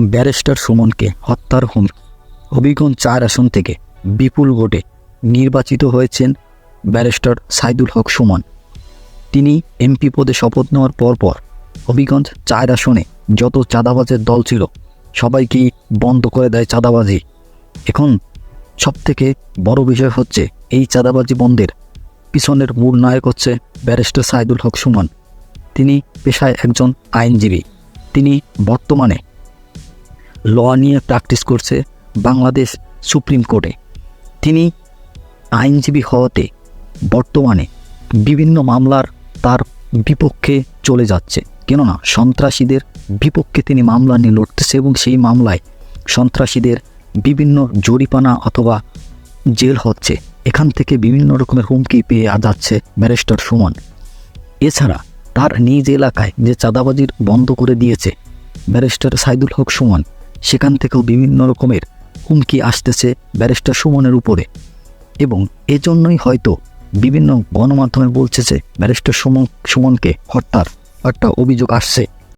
Barrister সুমনকে হত্যার হুমকি। হবিগঞ্জ চার আসন থেকে বিপুল ভোটে নির্বাচিত হয়েছেন ব্যারিস্টার সাইদুল হক সুমন। তিনি এমপি পদে শপথ নেওয়ার পরপর হবিগঞ্জ চার আসনে যত চাঁদাবাজের দল ছিল, সবাইকেই বন্ধ করে দেয় চাঁদাবাজি। এখন সবথেকে বড় বিষয় হচ্ছে এই চাঁদাবাজি বন্ধের পিছনের মূল নায়ক হচ্ছে ব্যারিস্টার সাইদুল হক সুমন। তিনি পেশায় একজন আইনজীবী। তিনি বর্তমানে ল নিয়ে প্র্যাকটিস করছে বাংলাদেশ সুপ্রিম কোর্টে। তিনি আইনজীবী হওয়াতে বর্তমানে বিভিন্ন মামলার তার বিপক্ষে চলে যাচ্ছে। কেননা সন্ত্রাসীদের বিপক্ষে তিনি মামলা নিয়ে লড়তেছে এবং সেই মামলায় সন্ত্রাসীদের বিভিন্ন জরিপানা অথবা জেল হচ্ছে। এখান থেকে বিভিন্ন রকমের হুমকি পেয়ে যাচ্ছে ব্যারিস্টার সুমন। এছাড়া তার নিজ এলাকায় যে চাঁদাবাজির বন্ধ করে দিয়েছে ব্যারিস্টার সাইদুল হক সুমন সেখান থেকেও বিভিন্ন রকমের হুমকি আসতেছে ব্যারিস্টার সুমনের উপরে। এবং এজন্যই হয়তো বিভিন্ন গণমাধ্যমে বলছে যে ব্যারিস্টার সুমন সুমনকে হত্যার একটা অভিযোগ আসছে।